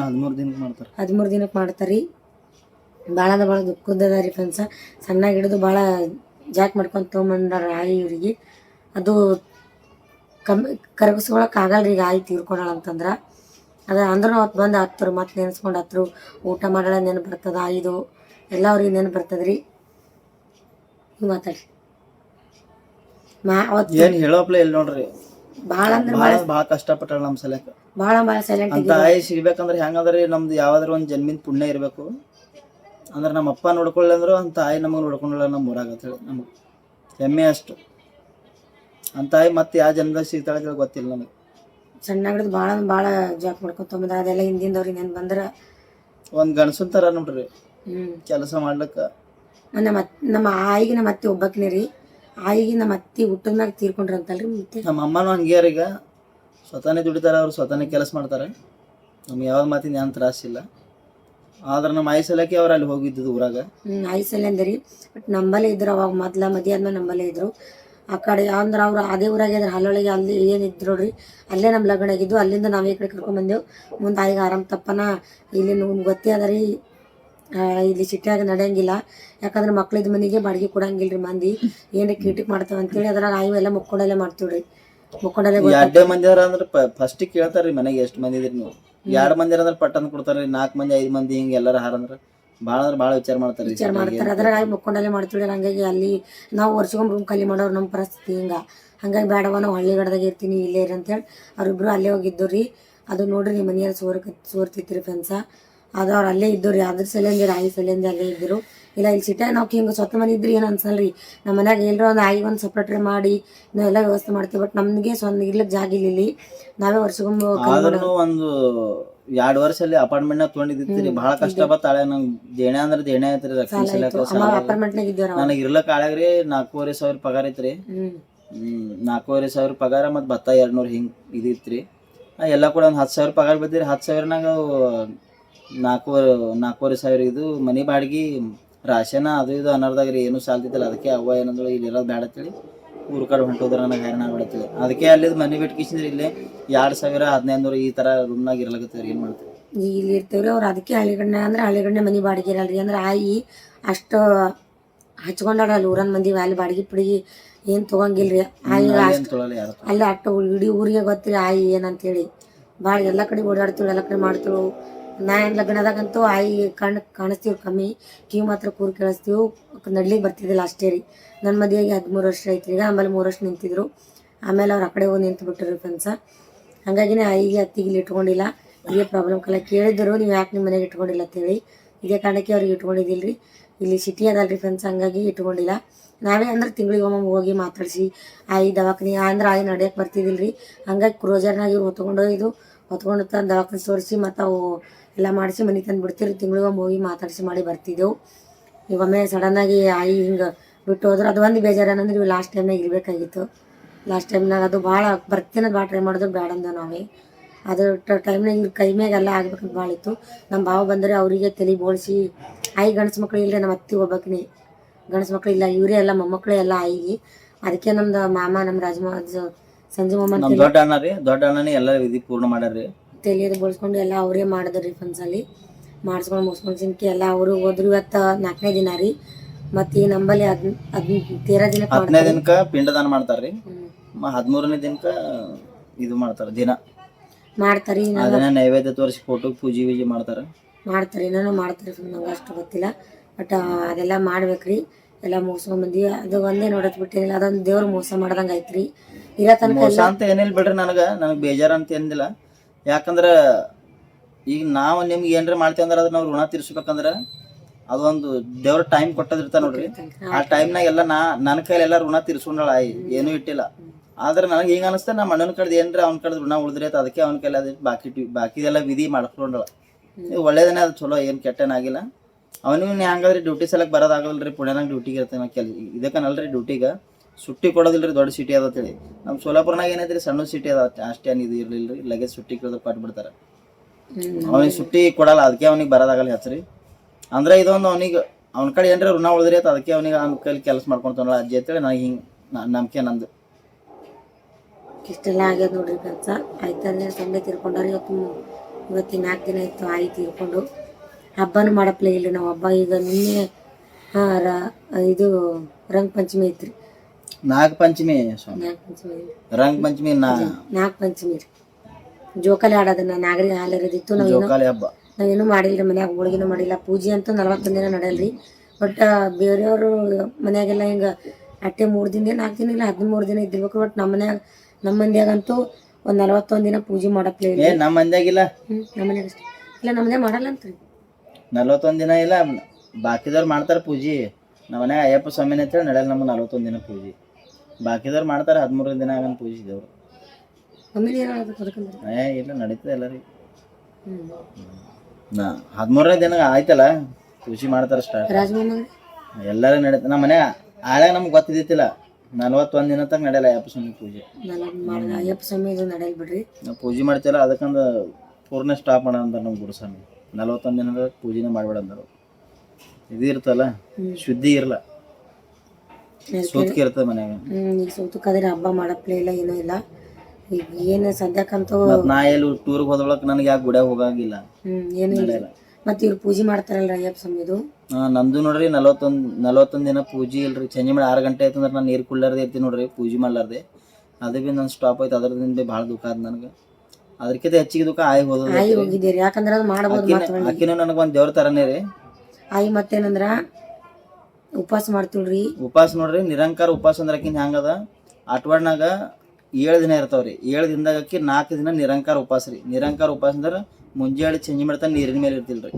ಹದಿಮೂರು ದಿನಕ್ಕೆ ಮಾಡ್ತಾರೆ. ಹದಿಮೂರು ದಿನಕ್ಕೆ ಮಾಡ್ತಾರೆ. ಭಾಳ ಅಂದ್ರೆ ಭಾಳ ದುಃಖದ ರೀ ಫ್ರೆಂಡ್ಸ ಸಣ್ಣಗೆ ಹಿಡಿದು ಭಾಳ ಜಾಕ್ ಮಾಡ್ಕೊಂಡು ತೊಗೊಂಬಂದಾರ ಆಯಿ ಇವ್ರಿಗೆ. ಅದು ಕಮ್ಮಿ ಕರಗಿಸ್ಕೊಳಕ್ಕೆ ಆಗಲ್ಲ ರೀ ಈಗ ಆಯಿ ತೀರ್ಕೊಳಲ್ಲ ಅಂತಂದ್ರೆ. ಅದು ಅಂದ್ರೂ ಅವತ್ತು ಬಂದು ಹತ್ತರು ಮತ್ತೆ ನೆನೆಸ್ಕೊಂಡು ಹತ್ತರು ಊಟ ಮಾಡಲ್ಲ ನೆನಪು ಬರ್ತದ ಆಯಿದು. ಎಲ್ಲ ಅವ್ರಿಗೆ ನೆನಪು ಬರ್ತದ ರೀ ನೀವು ಮಾತಾಡ್ರಿ. ಮಾ ಅವತ್ತು ಏನು ಹೇಳೋಪ್ಲೆ ಇಲ್ಲ ನೋಡ್ರಿ. ಭಾಳ ಅಂದ್ರೆ ಬಹಳ ಕಷ್ಟಪಟ್ಟಾಳ ನಮ್ಮ ಸಲಕ ಭಾಳ ಬಹಳ ಸೈಲೆಂಟ್ ಅಂತ ಆಯಿ ಸಿಗ್ಬೇಕಂದ್ರೆ ಹೆಂಗಂದ್ರೆ ನಮ್ದು ಯಾವ್ದಾರ ಒಂದ್ ಜನ್ಮಿನ ಪುಣ್ಯ ಇರಬೇಕು. ಅಂದ್ರೆ ನಮ್ಮ ಅಪ್ಪ ನೋಡ್ಕೊಳ್ಳಿ ಅಂದ್ರು ಅಂತ ತಾಯಿ ನಮಗೆ ನೋಡ್ಕೊಂಡಲ್ಲ ನಮ್ಮ ಊರಾಗ ಅಂತೇಳಿ ನಮಗೆ. ಹೆಮ್ಮೆ ಅಷ್ಟು. ಅಂತ ತಾಯಿ ಮತ್ತೆ ಯಾವ ಜನ್ಮದಾಗ ಸಿಗ್ತಾಳೆ ಅಂತೇಳಿ ಗೊತ್ತಿಲ್ಲ ನಮಗೆ. ಸಣ್ಣ ಹಿಡಿದು ಭಾಳ ಭಾಳ ಜಾಕ್ ಮಾಡ್ಕೊಂತ ತೊಗೊಂಬಂದ ಅದೆಲ್ಲ ಹಿಂದಿಂದವ್ರಿಗೆ ನೆನ್ ಬಂದ್ರೆ? ಒಂದು ಗಣಸು ತರ ನೋಡ್ರಿ ಕೆಲಸ ಮಾಡ್ಲಿಕ್ಕ. ನಮ್ಮ ಅತ್- ನಮ್ಮ ಆಯಿಗೆ ನಮ್ಮ ಅತ್ತಿ ಒಬ್ಬಕ್ನೇ ರೀ. ಆಯಿಗೆ ನಮ್ಮ ಅತ್ತಿ ಹುಟ್ಟದ ಮ್ಯಾಗ ತೀರ್ಕೊಂಡ್ರಂತಲ್ರಿ ಮತ್ತೆ? ನಮ್ಮ ಅಮ್ಮನೂ ಹಂಗ್ಯಾರ ಈಗ. ಸ್ವತಃನೇ ದುಡಿತಾರೆ ಅವ್ರು ಸ್ವತಃನೇ ಕೆಲಸ ಮಾಡ್ತಾರೆ. ನಮ್ಗೆ ಯಾವ್ದು ಮಾತಿನ ಏನು ತ್ರಾಸಿಲ್ಲ ಆದ್ರೆ ನಮ್ಮ ಆಯಿ ಸಲಕ್ಕೆ ಅವ್ರು ಅಲ್ಲಿ ಹೋಗಿದ್ದು ಊರಾಗ. ಸಲ ಅಂದ್ರಿ. ಬಟ್ ನಂಬಲ್ಲೇ ಇದ್ರು ಅವಾಗ ಮೊದ್ಲ ಮದುವೆ ಆದ್ಮೇಲೆ ನಂಬಲ್ಲೇ ಇದ್ರು. ಆ ಕಡೆ ಅಂದ್ರೆ ಅವ್ರು ಅದೇ ಊರಾಗೆ ಇದ್ರೆ ಹಲ್ಲೊಳಗೆ ಅಲ್ಲಿ ಏನಿದ್ರು ನೋಡ್ರಿ. ಅಲ್ಲೇ ನಮ್ಮ ಲಗ್ನ ಆಗಿದ್ದು ಅಲ್ಲಿಂದ ನಾವೇ ಈ ಕಡೆ ಕರ್ಕೊಂಡ್ಬಂದೆವು ಮುಂದೆ ಆಯಿಗೆ ಆರಾಮ್ ತಪ್ಪನ ಇಲ್ಲಿ ನಮ್ಗೆ ಗೊತ್ತೇ ಅದ ರೀ. ಇಲ್ಲಿ ಸಿಟಿಯಾಗ ನಡೆಯಂಗಿಲ್ಲ. ಯಾಕಂದ್ರೆ ಮಕ್ಳಿದ ಮನೆಗೆ ಬಾಡಿಗೆ ಕೊಡಂಗಿಲ್ಲ ರೀ ಮಂದಿ ಏನ್ರಿ ಕೀಟಕ್ ಮಾಡ್ತಾವ ಅಂತೇಳಿ ಅದ್ರಾಗ ಆಯ್ವ ಎಲ್ಲ ಮುಕ್ಕೊಂಡಲ್ಲೇ ಮಾಡ್ತೀವ್ರಿ. ಮುಕ್ಕೊಂಡಲ್ಲೇ ಎರಡೇ ಮಂದಿ ಅದಾರ ಫಸ್ಟ್ ಕೇಳ್ತಾರ್ರಿ ಮನೆಗೆ ಎಷ್ಟು ಮಂದಿ ಇದ್ರಿ ನೀವು. ಎರಡು ಮಂದಿ ಅಂದ್ರೆ ಪಟ್ಟನ್ ಕೊಡ್ತಾರ್ರಿ ನಾಲ್ಕು ಮಂದಿ ಐದು ಮಂದಿ ಹಿಂಗೆ ಎಲ್ಲಾರ ಹಾರ ಅಂದ್ರೆ ಭಾಳ ಅಂದ್ರೆ ಭಾಳ ವಿಚಾರ ಮಾಡ್ತಾರೆ ವಿಚಾರ ಮಾಡ್ತಾರೆ. ಅದ್ರಾಗ ಮುಕ್ಕೊಂಡಲ್ಲೇ ಮಾಡ್ತೀವಿ ಹಂಗಾಗಿ ಅಲ್ಲಿ ನಾವು ವರ್ಷಕ್ಕೊಮ್ಮೆ ರೂಮ್ ಖಾಲಿ ಮಾಡೋರು ನಮ್ಮ ಪರಿಸ್ಥಿತಿ ಹಿಂಗ. ಹಂಗಾಗಿ ಬೇಡವ ನಾವು ಹಳ್ಳಿಗಡದಾಗ ಇರ್ತೀನಿ ಇಲ್ಲೇ ಇರಂತೇಳಿ ಅವ್ರಿಬ್ರು ಅಲ್ಲೇ ಹೋಗಿದ್ದು ರೀ ಅದು ನೋಡ್ರಿ ನಿಮ್ಮ ಮನೆಯಲ್ಲಿ ಸೋರ್ ಸೋರ್ತಿತ್ರಿ ಫ್ರೆಂಡ್ಸ ಅದು ಅವ್ರು ಅಲ್ಲೇ ಇದ್ದು ರೀ ಅದ್ರ ಸಲಿಂದ ರಾಯಿ ಸಲಿಂದ ಅಲ್ಲೇ ಇದ್ದರು. ಇಲ್ಲ ಇಲ್ಲಿ ಸಿಟ್ಟ ನಾವು ಹಿಂಗೆ ಸ್ವತ್ತ ಮನೆ ಇದ್ರಿ ಏನು ಅನ್ಸಲ್ರಿ? ನಮ್ಮ ಮನ್ಯಾಗ ಎಲ್ಲರೂ ಒಂದು ಆಗಿ ಒಂದು ಸಪ್ರೇಟ್ರಿ ಮಾಡಿ ನಾವೆಲ್ಲ ವ್ಯವಸ್ಥೆ ಮಾಡ್ತೀವಿ ಬಟ್ ನಮಗೆ ಸ್ವಂತ ಇರ್ಲಿಕ್ಕೆ ಜಾಗ ಇಲ್ಲ ಇಲ್ಲಿ. ನಾವೇ ಆದ್ರೂ ಒಂದು ಎರಡು ವರ್ಷ ಅಲ್ಲಿ ಅಪಾರ್ಟ್ಮೆಂಟ್ ನಾಗ ತೊಗೊಂಡಿದ್ದಿರಿ ಬಹಳ ಕಷ್ಟ ಬತ್ತಾಳೆ ನಂಗೆ ದೇಣೆ ಅಂದ್ರೆ ದೇಣೆ ಐತ್ರಿ ಇದ್ದೇವ್ರ ನನಗೆ ಇರ್ಲಕ್ಕ ಆಳಾಗ್ರಿ ನಾಲ್ಕೂವರೆ ಸಾವಿರ ಪಗಾರ ಐತ್ರಿ. ನಾಲ್ಕೂವರೆ ಸಾವಿರ ಪಗಾರ ಮತ್ತು ಭತ್ತ ಎರಡು ನೂರು ಹಿಂಗೆ ಇದಿತ್ರಿ. ರೀ ಎಲ್ಲ ಕೂಡ ಒಂದು ಹತ್ತು ಸಾವಿರ ಪಗಾರ ಬಿದ್ದಿರಿ ಹತ್ತು ಸಾವಿರನಾಗ ನಾಲ್ಕೂವರೆ ನಾಲ್ಕೂವರೆ ಸಾವಿರ ಇದು ಮನೆ ಬಾಡಿಗೆ ರಾಶನ ಅದು ಇದು ಅನ್ನೋದಾಗ ರೀ ಏನೂ ಸಾಲ್ತಿದ್ದಿಲ್ಲ. ಅದಕ್ಕೆ ಅವ್ವ ಏನಂದ್ರೆ ಇಲ್ಲಿ ಇರೋದು ಬೇಡ ಅಂತೇಳಿ ಊರ ಕಡೆ ಹೊಂಟೋದ್ರೆ ನನಗೆ ಹೈರಾಣ ಆಗ್ಬಿಡತ್ತೇಳಿ ಅದಕ್ಕೆ ಅಲ್ಲಿದ್ದು ಮನೆ ಬಿಟ್ಕಿಸಿದ್ರೆ ಇಲ್ಲೇ ಎರಡು ಸಾವಿರ ಹದಿನೈದು ನೂರು ಈ ಥರ ರೂಮ್ನಾಗ ಇರ್ಲಾಗತ್ತೀರಿ ಏನು ಮಾಡ್ತೀವಿ ಇಲ್ಲಿ ಇರ್ತೇವ್ರಿ ಅವ್ರು ಅದಕ್ಕೆ ಹಳ್ಳಿಗಣ್ಣೆ ಅಂದ್ರೆ ಹಳ್ಳಿಗಣ್ಣೆ ಮನೆ ಬಾಡಿಗೆ ಇರಲ್ರಿ. ಅಂದ್ರೆ ಆಯಿ ಅಷ್ಟು ಹಚ್ಕೊಂಡಾಡ ಅಲ್ಲಿ ಊರನ್ ಮಂದಿ ಅಲ್ಲಿ ಬಾಡಿಗೆ ಪಿಡಿಗೆ ಏನು ತೊಗೊಂಗಿಲ್ರಿ. ಆಯಿ ಅಲ್ಲಿ ಅಷ್ಟು ಇಡೀ ಊರಿಗೆ ಗೊತ್ತಿಲ್ಲ ಆಯಿ ಏನಂತೇಳಿ. ಭಾಳ ಎಲ್ಲ ಕಡೆ ಓಡಾಡ್ತೀವಿ ಎಲ್ಲ ಕಡೆ ಮಾಡ್ತೀವಿ ನಾ ಏನು ಲಗ್ನದಾಗಂತೂ ಆಯಿ ಕಣ್ಣು ಕಾಣಿಸ್ತೀವಿ ಕಮ್ಮಿ, ಕಿವಿ ಮಾತ್ರ ಕೂರ್ ಕೇಳಿಸ್ತೀವಿ. ನಡ್ಲಿಕ್ಕೆ ಬರ್ತಿದ್ದಿಲ್ಲ ಅಷ್ಟೇ ರೀ. ನನ್ನ ಮದುವೆಗೆ ಹದಿಮೂರು ವರ್ಷ ಐತ್ರಿ ಈಗ ಆಮೇಲೆ ಮೂರು ವರ್ಷ ನಿಂತಿದ್ರು. ಆಮೇಲೆ ಅವ್ರು ಆ ಕಡೆ ಹೋಗಿ ನಿಂತು ಬಿಟ್ಟರು ಫ್ರೆಂಡ್ಸ ಹಾಗಾಗಿನೇ ಆಯಿಗೆ ಅತ್ತಿಗೆ ಇಟ್ಕೊಂಡಿಲ್ಲ. ಇದೇ ಪ್ರಾಬ್ಲಮ್ ಕಲ್ಲ ಕೇಳಿದ್ರು. ನೀವು ಯಾಕೆ ನಿಮ್ಮ ಮನೆಗೆ ಇಟ್ಕೊಂಡಿಲ್ಲ ಅಂತೇಳಿ ಇದೇ ಕಾರಣಕ್ಕೆ ಅವ್ರಿಗೆ ಇಟ್ಕೊಂಡಿದ್ದಿಲ್ಲ ಇಲ್ಲಿ ಸಿಟಿ ಅದಲ್ರಿ ಫ್ರೆಂಡ್ಸ್ ಹಂಗಾಗಿ ಇಟ್ಕೊಂಡಿಲ್ಲ. ನಾವೇ ಅಂದ್ರೆ ತಿಂಗಳಿಗೆ ಒಮ್ಮೊಮ್ಮೆ ಹೋಗಿ ಮಾತಾಡಿಸಿ, ಆಯಿ ದವಾಖಾನೆ ಅಂದ್ರೆ ಆಯಿ ನಡೆಯಕ್ಕೆ ಬರ್ತಿದ್ದಿಲ್ಲ ರೀ. ಹಂಗಾಗಿ ಕ್ರೋಜರ್ನಾಗ ಇವ್ರು ಹೊತ್ಕೊಂಡು ಇದು ಹೊತ್ಕೊಂಡು ತಂದು ದವಾಖಾನೆ ತೋರಿಸಿ ಮತ್ತು ಅವು ಎಲ್ಲ ಮಾಡಿಸಿ ಮನೆ ತಂದು ಬಿಡ್ತೀರಿ. ತಿಂಗಳಿಗೆ ಒಮ್ಮೆ ಹೋಗಿ ಮಾತಾಡಿಸಿ ಮಾಡಿ ಬರ್ತಿದ್ದೆವು. ಈಗ ಒಮ್ಮೆ ಸಡನ್ನಾಗಿ ಆಯಿ ಹಿಂಗೆ ಬಿಟ್ಟು ಹೋದ್ರೆ ಅದು ಒಂದು ಬೇಜಾರು. ಏನಂದ್ರೆ ಇವು ಲಾಸ್ಟ್ ಟೈಮ್ನಾಗ ಇರಬೇಕಾಗಿತ್ತು. ಲಾಸ್ಟ್ ಟೈಮ್ನಾಗ ಅದು ಭಾಳ ಬರ್ತೀನದು ಭಾಳ ಟ್ರೈ ಮಾಡಿದ್ರು ಬೇಡ ಅಂದ ನಾವೇ. ಅದು ಟೈಮ್ನಾಗ ಕೈ ಮ್ಯಾಗೆಲ್ಲ ಆಗ್ಬೇಕಂತ ಭಾಳ ಇತ್ತು. ನಮ್ಮ ಭಾವ ಬಂದರೆ ಅವರಿಗೆ ತಲೆ ಬೋಳಿಸಿ ಆಯಿ ಗಂಡ್ಸು ಮಕ್ಳು ಇಲ್ಲ ನಮ್ಮ ಅತ್ತಿ ಒಬ್ಬಕ್ಕೆ ಗಂಡಸ ಮಕ್ಳು ಇಲ್ಲ ಇವರೇ ಎಲ್ಲ ಮೊಮ್ಮಕ್ಕಳೇ ಎಲ್ಲ ಆಯಿಗೆ ಅದಕ್ಕೆ ನಮ್ದು ಮಾಮ ನಮ್ಮ ರಾಜಮ ಸಂಜೆ ಸಂಜು ಮಾಮ ನಮ್ ದೊಡ್ಡ ಅಣ್ಣ ರೀ ದೊಡ್ಡ ಅಣ್ಣನೇ ಎಲ್ಲ ವಿಧಿ ಪೂರ್ಣ ಮಾಡ್ಯಾರ್ರಿ. ತಲೆಯದು ಬಳಸ್ಕೊಂಡು ಎಲ್ಲ ಅವರೇ ಮಾಡಿದ್ರಿ ಫಂಡ್ಸಲ್ಲಿ ಮಾಡಿಸ್ಕೊಂಡು ಮುಗಿಸ್ಕೊಂಡು ಸಿಂಕಿ ಎಲ್ಲ ಅವರು ಹೋದ್ರು ಇವತ್ತು ನಾಲ್ಕನೇ ದಿನ ರೀ. ಮತ್ತು ಈ ನಂಬಲ್ಲಿ ಹದ್ ಹದ್ ತೇರ ದಿನಕ್ಕೆ ಹತ್ತನೇ ಮಾಡ್ತಾರೆ. ದಿನಕ್ಕ ಪಿಂಡದಾನ ಮಾಡ್ತಾರ್ರಿ. ಹದಿಮೂರನೇ ದಿನಕ್ಕ ಇದು ಮಾಡ್ತಾರೆ ದಿನ. ಮಾಡ್ತಾರೆ ಅದನ್ನ ನೈವೇದ್ಯ ತೋರಿಸಿ ಫೋಟೋ ಪೂಜೆ ಗೀಜೆ ಮಾಡ್ತಾರೆ. ಮಾಡ್ತಾರೆ ನಾನು ಮಾಡ್ತಾರೆ ನಂಗೆ ಅಷ್ಟು ಗೊತ್ತಿಲ್ಲ. ಬಟ್ ಅದೆಲ್ಲ ಮಾಡ್ಬೇಕ್ರಿ ಎಲ್ಲ ಮುಗಿಸ್ಕೊಂಡ್ ಬಂದ್ವಿ. ಅದು ಒಂದೇ ನೋಡತ್ ಬಿಟ್ಟಿಲ್ಲ ಅದೊಂದು ದೇವ್ರ ಮೋಸ ಮಾಡ್ದಂಗೆ ಐತ್ರಿ ಇರೋ ತನಕ ಮೋಸ ಎಲ್ಲ ಅಂತ ಏನಿಲ್ಲ ಬಿಡ್ರಿ ನನಗ. ನನಗೆ ಬೇಜಾರಂತ ಏನಿಲ್ಲ. ಯಾಕಂದ್ರ ಈಗ ನಾವು ನಿಮ್ಗೆ ಏನ್ರ ಮಾಡ್ತೇವೆ ಅಂದ್ರೆ ಅದನ್ನ ನಾವು ಋಣ ತೀರ್ಸ್ಬೇಕಂದ್ರ ಅದೊಂದು ದೇವ್ರ ಟೈಮ್ ಕೊಟ್ಟದಿರ್ತಾನ ನೋಡ್ರಿ. ಆ ಟೈಮ್ನಾಗ ಎಲ್ಲ ನಾ ನನ್ನ ಕೈಲಿ ಎಲ್ಲ ಋಣ ತೀರ್ಸ್ಕೊಂಡಳ ಏನು ಇಟ್ಟಿಲ್ಲ. ಆದ್ರೆ ನನಗೆ ಹಿಂಗ ಅನಿಸ್ತ ನಮ್ಮ ಅಣ್ಣನ ಕಡೆದು ಏನ್ರ ಅವ್ನ ಕಡೆದು ಋಣ ಉಳಿದ್ರೆ ಅದಕ್ಕೆ ಅವನ ಕೈಲಿ ಅದು ಬಾಕಿ ಬಾಕಿದೆಲ್ಲ ವಿಧಿ ಮಾಡ್ಕೊಂಡಳ ಒಳ್ಳೇದನೇ ಅದು ಚಲೋ ಏನು ಕೆಟ್ಟನಾಗಿಲ್ಲ. ಅವನಿಗೆ ಹಂಗಾದ್ರೆ ಡ್ಯೂಟಿ ಸಲಕ್ ಬರೋದಾಗಲ್ರಿ ಪುಣ್ಯನಾಗ ಡ್ಯೂಟಿಗೆ ಇರ್ತೇನೆ ಕೆಲ ಇದಕ್ಕನಲ್ರಿ ಡ್ಯೂಟಿಗೆ ಸುಟ್ಟಿ ಕೊಡೋದಿಲ್ರಿ ದೊಡ್ಡ ಸಿಟಿ ಅದ ಅಂತೇಳಿ. ನಮ್ಮ ಸೋಲಾಪುರನಾಗ ಏನೈತ್ರಿ ಸಣ್ಣ ಸಿಟಿ ಅದ ಅಷ್ಟೇ ಇದು ಇರ್ಲಿಲ್ರಿ ಲಗೇಜ್ ಸುಟ್ಟಿ ಕೊಡೋದ್ರ ಪಾಟ್ ಬಿಡ್ತಾರ. ಅವನಿಗೆ ಸುಟ್ಟಿ ಕೊಡಲ್ಲ ಅದಕ್ಕೆ ಅವ್ನಿಗೆ ಬರೋದಾಗಲ್ಲ ಹೆಸರಿ ಅಂದ್ರೆ ಇದೊಂದು ಅವನಿಗೆ ಅವನ ಕಡೆ ಏನ್ರಿ ಋಣ ಉಳಿದ್ರಿ ಅಂತ ಅದಕ್ಕೆ ಅವನಿಗೆ ಅವ್ನ ಕೈಲಿ ಕೆಲಸ ಮಾಡ್ಕೊಂತಾನಲ್ಲ ಅಜ್ಜಿ ಅಂತೇಳಿ ನನಗೆ ಹಿಂಗೆ ನಂಬಿಕೆ ನಂದು. ಇಷ್ಟೆಲ್ಲ ಆಗ್ಯದ ನೋಡ್ರಿ ಕೆಲಸ ಆಯ್ತಂದ್ರೆ ಸಂಡೆ ತೀರ್ಕೊಂಡಾರ ಇವತ್ತು ಇವತ್ತಿನ ನಾಲ್ಕು ದಿನ ಇತ್ತು ಆಯಿ ತೀರ್ಕೊಂಡು ಹಬ್ಬನೂ ಮಾಡಪ್ಲೇ ಇಲ್ಲ ನಾವು ಹಬ್ಬ ಈಗ ನಿನ್ನೆ ರ- ಇದು ರಂಗ ಪಂಚಮಿ ಐತ್ರಿ. ನಾಗ ಪಂಚಮಿ ಸ್ವಾಮಿ? ಪಂಚಮಿ ರಂಗ ಪಂಚಮಿ ನಾ ನಾಗ ಪಂಚಮಿ ರೀ. ಜೋಕಾಲಿ ಆಡೋದನ್ನ ನಾಗರಿ ಹಾಲಿರೋದಿತ್ತು. ನಾವು ಜೋಕಾಲಿ ಹಬ್ಬ. ನಾವೇನು ಮಾಡಿಲ್ರಿ ಮನ್ಯಾಗ ಹೋಳಿಗೆನೂ ಮಾಡಿಲ್ಲ. ಪೂಜೆ ಅಂತೂ ನಲವತ್ತೊಂದು ದಿನ ನಡೆಯಲ್ರಿ. ಬಟ್ ಬೇರೆಯವರು ಮನ್ಯಾಗೆಲ್ಲ ಹಿಂಗ ಅಟ್ಟೆ ಮೂರು ದಿನ ನಾಲ್ಕು ದಿನ ಇಲ್ಲ ಹದಿಮೂರು ದಿನ ಇದ್ದಿರ್ಬೇಕು. ಬಟ್ ನಮ್ಮ ಮನ್ಯಾಗ ನಮ್ಮ ಮಂದ್ಯಾಗಂತೂ ಒಂದು ನಲವತ್ತೊಂದು ದಿನ ಪೂಜೆ ಮಾಡಪ್ಲೇ ಇಲ್ಲ ನಮ್ಮ ಮಂದ್ಯಾಗಿಲ್ಲ. ಹ್ಞೂ ನಮ್ಮ ಮನ್ಯಾಗ ಅಷ್ಟೇ. ಇಲ್ಲ ನಮ್ಮ ಮನ್ಯಾಗ ಮಾಡಲ್ಲ ಅಂತ ನಲ್ವತ್ತೊಂದು ದಿನ ಇಲ್ಲ. ಬಾಕಿದವ್ರು ಮಾಡ್ತಾರೆ ಪೂಜೆ. ನಮ್ಮ ಮನ್ಯಾಗ ಅಯ್ಯಪ್ಪ ಸ್ವಾಮಿನ ಅಂತೇಳಿ ನಡೆಯಲ್ಲ ನಮ್ಗೆ ನಲ್ವತ್ತೊಂದು ದಿನ ಪೂಜೆ. ಬಾಕಿದವ್ರು ಮಾಡ್ತಾರೆ ಹದಿಮೂರು ದಿನ ಆಗ ಪೂಜೆ ದೇವ್ರು ಮಮ್ಮಿನ ಏನು ಅದಕ್ಕಂದ್ರೆ ಏ ಇಲ್ಲ ನಡೀತದೆ ಎಲ್ಲರಿ ನಾ ಹದಿಮೂರನೇ ದಿನ ಆಯ್ತಲ್ಲ ಪೂಜೆ ಮಾಡ್ತಾರೆ ಸ್ಟಾರ್ಟ್ ಎಲ್ಲರೂ ನಡೀತ ನಮ್ಮ ಮನೆ ಆಳ್ಯಾಗ ನಮ್ಗೆ ಗೊತ್ತಿದ್ದಿತ್ತಿಲ್ಲ ನಲ್ವತ್ತೊಂದು ದಿನ ತನಕ ನಡೆಯಲ್ಲ ಅಯ್ಯಪ್ಪ ಸ್ವಾಮಿ ಪೂಜೆ ಅಯ್ಯಪ್ಪ ಸ್ವಾಮಿ ಇದು ನಡೆಯಲ್ಲ ಬಿಡ್ರಿ. ನಾವು ಪೂಜೆ ಮಾಡ್ತೀವಲ್ಲ ಅದಕ್ಕಂದು ಪೂರ್ಣ ಸ್ಟಾಪ್ ಮಾಡ ಅಂತಾರೆ ನಮ್ಮ ಗುರುಸ್ವಾಮಿ. ನಲ್ವತ್ತೊಂದು ದಿನದ ಪೂಜೆನೇ ಮಾಡ್ಬೇಡ ಅಂದರು. ಇದು ಇರ್ತಲ್ಲ ಶುದ್ಧಿ ಇರಲ್ಲ ಸೂತ್ಕೆ ಇರ್ತದೆ ಮನ್ಯಾಗ ಹ್ಮ್ ಈಗ ಸೌತುಕಾದ್ರೆ ಹಬ್ಬ ಮಾಡಪ್ಲೇ ಇಲ್ಲ ಏನೂ ಇಲ್ಲ. ಈಗ ಏನು ಸದ್ಯಕ್ಕಂತೂ ಮತ್ ನಾ ಎಲ್ಲಿ ಟೂರ್ಗೆ ಹೋದೊಳಕ್ ನನಗೆ ಯಾಕೆ ಗುಡ್ಯಾಗ ಹೋಗಂಗಿಲ್ಲ? ಹ್ಮ್ ಏನೂ ಇಲ್ಲ. ನಡೆಯಲ್ಲ. ಮತ್ತು ಇವ್ರು ಪೂಜೆ ಮಾಡ್ತಾರಲ್ಲ ಅಯ್ಯಪ್ಪ ಸ್ವಾಮಿದು ಹಾ ನಂದು ನೋಡ್ರಿ ನಲವತ್ತೊಂದು ನಲವತ್ತೊಂದ್ ದಿನ ಪೂಜೆ ಇಲ್ರಿ. ಸಂಜೆ ಮಾಡಿ ಆರು ಗಂಟೆ ಆಯ್ತು ಅಂದ್ರೆ ನಾನು ನೀರು ಕುಳ್ಳಾರ್ದೆ ಇರ್ತೀನಿ ನೋಡ್ರಿ ಪೂಜೆ ಮಾಡ್ಲಾರ್ದೆ. ಅದು ಭೀ ನನ್ನ ಸ್ಟಾಪ್ ಆಯ್ತು ಅದ್ರದಿಂದ ಭೀ ಭಾಳ ದುಃಖ ಆದ್ ನನಗೆ. ಅದಕ್ಕಿಂತ ಹೆಚ್ಚಿಗೆ ದುಃಖ ಆಯ್ ಹೋದ ಆಯಿ ಹೋಗಿದ್ದೀರಿ ಯಾಕಂದ್ರೆ ಅದು ಮಾಡ್ಬೋದು ಮಾತು ಆಕಿನೂ ನನಗೆ ಒಂದು ದೇವ್ರ ಥರನೇ ರೀ. ಆಯಿ ಮತ್ತೇನಂದ್ರ ಉಪವಾಸ ಮಾಡ್ತೀವ್ರಿ. ಉಪವಾಸ ನೋಡ್ರಿ, ನಿರಂಕಾರ ಉಪವಾಸ ಅಂದ್ರೆ ಆಕಿನ ಹೆಂಗದ? ಅಟ್ವಾಡ್ನಾಗ ಏಳು ದಿನ ಇರ್ತಾವ್ರಿ. ಏಳು ದಿನದಾಗ ಆಕಿ ನಾಲ್ಕು ದಿನ ನಿರಂಕಾರ ಉಪವಾಸ ರೀ. ನಿರಂಕಾರ ಉಪವಾಸ ಅಂದ್ರೆ ಮುಂಜಾನೆ ಚಂಜಿ ಮಾಡ್ತಾ ನೀರಿನ ಮೇಲೆ ಇರ್ತಿಲ್ರಿ.